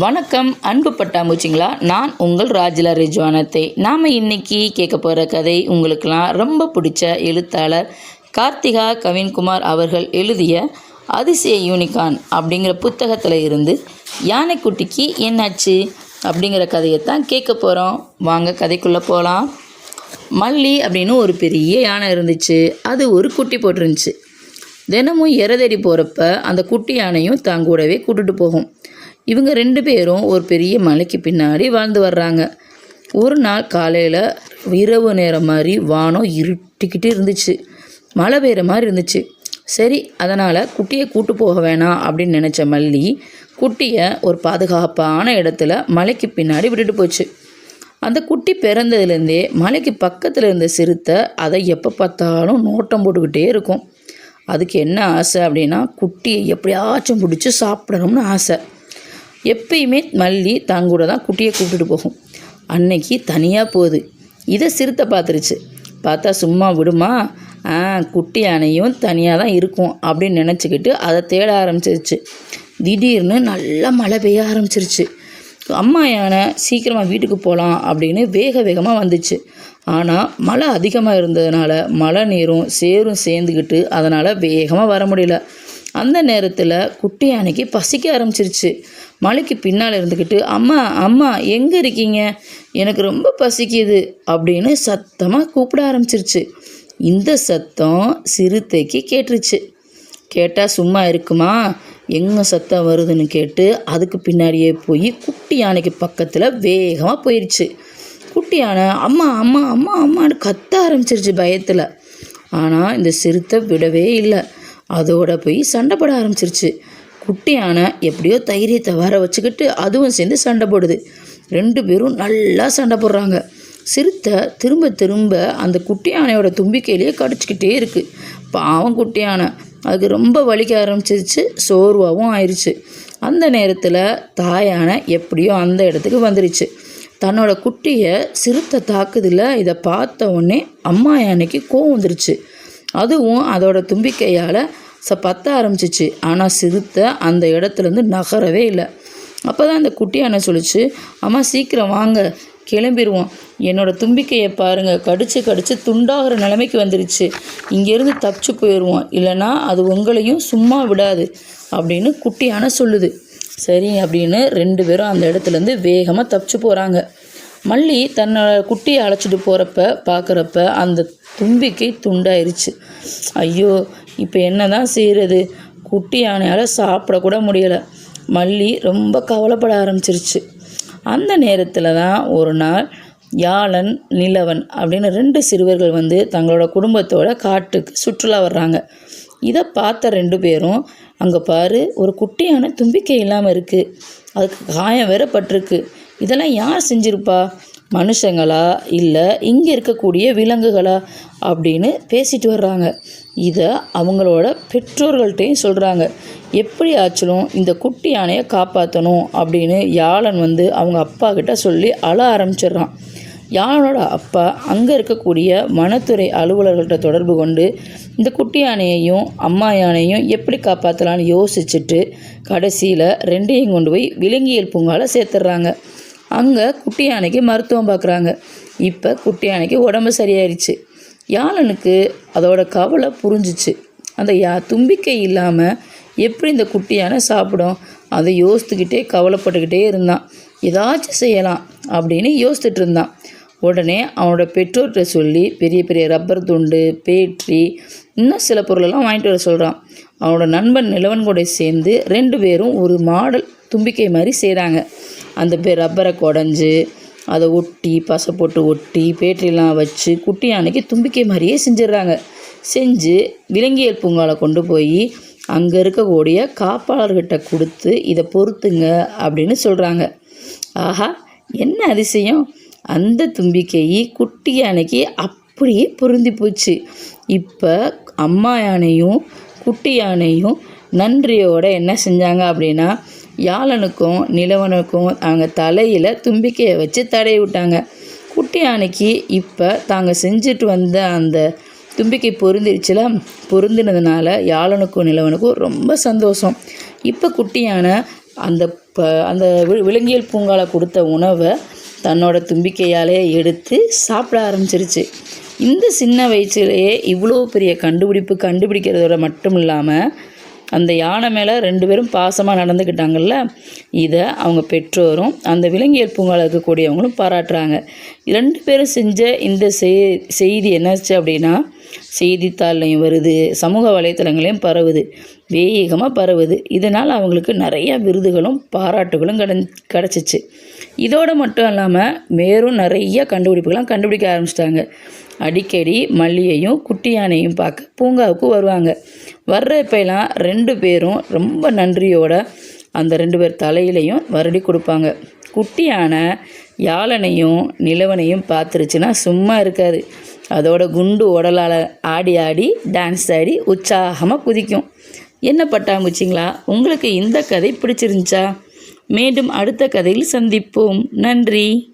வணக்கம் அன்பு பட்டாம்பூச்சிங்களா? நான் உங்கள் ராஜிலா ரிஜ்வானத்தை. நாம் இன்னைக்கு கேட்க போகிற கதை உங்களுக்கெல்லாம் ரொம்ப பிடிச்ச எழுத்தாளர் கார்த்திகா கவின்குமார் அவர்கள் எழுதிய அதிசய யூனிகான் அப்படிங்கிற புத்தகத்தில் இருந்து யானைக்குட்டிக்கு என்னாச்சு அப்படிங்கிற கதையை தான் கேட்க போகிறோம் வாங்க கதைக்குள்ளே போகலாம் மல்லி அப்படின்னு ஒரு பெரிய யானை இருந்துச்சு. அது ஒரு குட்டி போட்டிருந்துச்சு. தினமும் எரதேடி போகிறப்ப அந்த குட்டி யானையும் தான் கூடவே போகும். இவங்க ரெண்டு பேரும் ஒரு பெரிய மலைக்கு பின்னாடி வாழ்ந்து வர்றாங்க. ஒரு நாள் காலையில் இரவு நேரம் மாதிரி வானம் இருட்டிக்கிட்டு இருந்துச்சு. மழை பெய்கிற மாதிரி இருந்துச்சு. சரி அதனால் குட்டியை கூட்டு போக வேணாம் அப்படின்னு நினச்ச மல்லி குட்டியை ஒரு பாதுகாப்பான இடத்துல மலைக்கு பின்னாடி விட்டுட்டு போச்சு. அந்த குட்டி பிறந்ததுலேருந்தே மலைக்கு பக்கத்தில் இருந்த சிறுத்தை அதை எப்போ பார்த்தாலும் நோட்டம் போட்டுக்கிட்டே இருக்கும். அதுக்கு என்ன ஆசை அப்படின்னா குட்டியை எப்படியாச்சும் பிடிச்சி சாப்பிடணும்னு ஆசை. எப்பயுமே மல்லி தான் கூட தான் குட்டியை கூப்பிட்டுட்டு போகும். அன்னைக்கு தனியாக போகுது. இதை சிறுத்தை பார்த்துருச்சு. பார்த்தா சும்மா விடுமா? ஆ குட்டி யானையும் தனியாக தான் இருக்கும் அப்படின்னு நினச்சிக்கிட்டு அதை தேட ஆரம்பிச்சிருச்சு. திடீர்னு நல்லா மழை பெய்ய ஆரம்பிச்சிருச்சு. அம்மா யானை சீக்கிரமாக வீட்டுக்கு போகலாம் அப்படின்னு வேக வேகமாக வந்துச்சு. ஆனால் மழை அதிகமாக இருந்ததுனால மழை நீரும் சேரும் சேர்ந்துக்கிட்டு அதனால் வேகமாக வர முடியல. அந்த நேரத்தில் குட்டி யானைக்கு பசிக்க ஆரம்பிச்சிருச்சு. மலைக்கு பின்னால் இருந்துக்கிட்டு அம்மா அம்மா எங்கே இருக்கீங்க? எனக்கு ரொம்ப பசிக்குது அப்படின்னு சத்தமாக கூப்பிட ஆரம்பிச்சிருச்சு. இந்த சத்தம் சிறுத்தைக்கு கேட்டுருச்சு. கேட்டால் சும்மா இருக்குமா? எங்கே சத்தம் வருதுன்னு கேட்டு அதுக்கு பின்னாடியே போய் குட்டி யானைக்கு பக்கத்தில் வேகமாக போயிடுச்சு குட்டி யானை அம்மா அம்மா அம்மா அம்மான்னு கத்த ஆரம்பிச்சிருச்சு பயத்தில். ஆனால் இந்த சிறுத்தை விடவே இல்லை. அதோட போய் சண்டை போட ஆரம்பிச்சிருச்சு. குட்டி யானை எப்படியோ தைரியத்தை வர வச்சுக்கிட்டு அதுவும் சேர்ந்து சண்டை போடுது. ரெண்டு பேரும் நல்லா சண்டை போடுறாங்க. சிறுத்தை திரும்ப திரும்ப அந்த குட்டி யானையோட தும்பிக்கையிலேயே கடிச்சிக்கிட்டே இருக்குது பாவம் குட்டி யானை. அதுக்கு ரொம்ப வலிக்க ஆரம்பிச்சிருச்சு. சோர்வாகவும் ஆயிடுச்சு அந்த நேரத்தில் தாயானை எப்படியோ அந்த இடத்துக்கு வந்துருச்சு. தன்னோட குட்டியை சிறுத்தை தாக்குதில் இதை பார்த்த உடனே அம்மா யானைக்கு கோவம் வந்துருச்சு. அதுவும் அதோட தும்பிக்கையால் ச பத்த ஆரம்பிச்சிச்சு. ஆனால் சிறுத்தை அந்த இடத்துலேருந்து நகரவே இல்லை. அப்போ தான் அந்த குட்டி யானை சொல்லிச்சு அம்மா சீக்கிரம் வாங்க கிளம்பிடுவோம் என்னோடய தும்பிக்கையை பாருங்கள் கடிச்சு கடிச்சு துண்டாகிற நிலைமைக்கு வந்துருச்சு. இங்கேருந்து தப்பிச்சு போயிடுவோம் இல்லைன்னா அது உங்களையும் சும்மா விடாது அப்படின்னு குட்டி அணை சொல்லுது. சரி அப்படின்னு ரெண்டு பேரும் அந்த இடத்துலேருந்து வேகமாக தப்பிச்சு போகிறாங்க மல்லி தன்னோட குட்டியை அழைச்சிட்டு போகிறப்ப பார்க்குறப்ப அந்த தும்பிக்கை துண்டாயிருச்சு. ஐயோ இப்போ என்ன தான் செய்கிறது குட்டி யானையால் சாப்பிடக்கூட முடியலை. மல்லி ரொம்ப கவலைப்பட ஆரம்பிச்சிருச்சு. அந்த நேரத்தில் தான் ஒரு நாள் யாழன் நிலவன் அப்படின்னு ரெண்டு சிறுவர்கள் வந்து தங்களோட குடும்பத்தோட காட்டுக்கு சுற்றுலா வர்றாங்க. இதை பார்த்த ரெண்டு பேரும் அங்கே பாரு ஒரு குட்டியான தும்பிக்கை இல்லாமல் இருக்குது அதுக்கு காயம் வேற பட்டிருக்கு. இதெல்லாம் யார் செஞ்சுருப்பா? மனுஷங்களா? இல்லை இங்கே இருக்கக்கூடிய விலங்குகளா? அப்படின்னு பேசிட்டு வர்றாங்க. இதை அவங்களோட பெற்றோர்கள்ட்டையும் சொல்கிறாங்க எப்படி ஆச்சலும் இந்த குட்டி யானையை காப்பாற்றணும் அப்படின்னு யாழன் வந்து அவங்க அப்பா கிட்ட சொல்லி அழ ஆரம்பிச்சிடுறான். யானோட அப்பா அங்கே இருக்கக்கூடிய வனத்துறை அலுவலர்கள்ட்ட தொடர்பு கொண்டு இந்த குட்டி யானையையும் அம்மா யானையும் எப்படி காப்பாற்றலான்னு யோசிச்சுட்டு கடைசியில் ரெண்டையும் கொண்டு போய் விலங்கியல் பூங்காவில் சேர்த்துட்றாங்க. அங்கே குட்டி யானைக்கு மருத்துவம் பார்க்குறாங்க இப்போ குட்டி யானைக்கு உடம்பு சரியாயிருச்சு. யாழனுக்கு அதோட கவலை புரிஞ்சிச்சு. அந்த யா தும்பிக்கை இல்லாமல் எப்படி இந்த குட்டி யானை சாப்பிடும்? அதை யோசித்துக்கிட்டே கவலைப்பட்டுக்கிட்டே இருந்தான். ஏதாச்சும் செய்யலாம் அப்படின்னு யோசித்துட்டு இருந்தான். உடனே அவனோட பெற்றோர்கிட்ட சொல்லி பெரிய பெரிய ரப்பர் துண்டு பேட்ரி இன்னும் சில பொருளெல்லாம் வாங்கிட்டு வர சொல்கிறான் அவனோட நண்பன் நிலவன் கூட சேர்ந்து ரெண்டு பேரும் ஒரு மாடல் தும்பிக்கை மாதிரி செய்கிறாங்க அந்த பே ரப்பரை குடஞ்சி அதை ஒட்டி பசை போட்டு ஒட்டி பேட்டரிலாம் வச்சு குட்டி யானைக்கு தும்பிக்கை மாதிரியே செஞ்சிடுறாங்க. செஞ்சு விலங்கியல் பூங்காவில் கொண்டு போய் அங்கே இருக்கக்கூடிய காப்பாளர்கிட்ட கொடுத்து இதை பொறுத்துங்க அப்படின்னு சொல்கிறாங்க ஆஹா என்ன அதிசயம்? அந்த தும்பிக்கை குட்டி யானைக்கு அப்படியே பொருந்தி போச்சு. இப்போ அம்மா யானையும் குட்டி யானையும் நன்றியோட என்ன செஞ்சாங்க அப்படின்னா யாழனுக்கும் நிலவனுக்கும் அவங்க தலையில் தும்பிக்கையை வச்சு தடவி விட்டாங்க. குட்டி யானைக்கு இப்போ தாங்க செஞ்சுட்டு வந்த அந்த தும்பிக்கை பொருந்திருச்சுல பொருந்தினதுனால யாழனுக்கும் நிலவனுக்கும் ரொம்ப சந்தோஷம். இப்போ குட்டியான அந்த ப அந்த வி- விலங்கியல் பூங்காவில் கொடுத்த உணவை தன்னோட தும்பிக்கையாலே எடுத்து சாப்பிட ஆரம்பிச்சிருச்சு. இந்த சின்ன வயசுலேயே இவ்வளோ பெரிய கண்டுபிடிப்பு கண்டுபிடிக்கிறதோட மட்டும் இல்லாமல் அந்த யானை மேலே ரெண்டு பேரும் பாசமாக நடந்துக்கிட்டாங்கல்ல இதை அவங்க பெற்றோரும் அந்த விலங்கியல் பூங்கால இருக்கக்கூடியவங்களும் பாராட்டுறாங்க. ரெண்டு பேரும் செஞ்ச இந்த செய்தி என்னாச்சு அப்படின்னா செய்தித்தாள்லையும் வருது சமூக வலைத்தளங்களையும் பரவுது வேகமாக பரவுது. இதனால் அவங்களுக்கு நிறைய விருதுகளும் பாராட்டுகளும் கட கிடச்சிச்சு. இதோடு மட்டும் இல்லாமல் மேலும் நிறைய கண்டுபிடிப்புகள்லாம் கண்டுபிடிக்க ஆரம்பிச்சிட்டாங்க. அடிக்கடி மல்லியையும் குட்டி யானையும் பார்க்க பூங்காவுக்கு வருவாங்க. வர்றப்பெல்லாம் ரெண்டு பேரும் ரொம்ப நன்றியோட அந்த ரெண்டு பேர் தலையிலையும் வருடி கொடுப்பாங்க. குட்டி யானை யாழனையும் நிலவனையும் பார்த்துருச்சுன்னா சும்மா இருக்காது. அதோட குண்டு உடலால் ஆடி ஆடி டான்ஸ் ஆடி உற்சாகமாக குதிக்கும். என்ன பட்டாம்பூச்சிங்களா? உங்களுக்கு இந்த கதை பிடிச்சிருந்துச்சா? மீண்டும் அடுத்த கதையில் சந்திப்போம். நன்றி.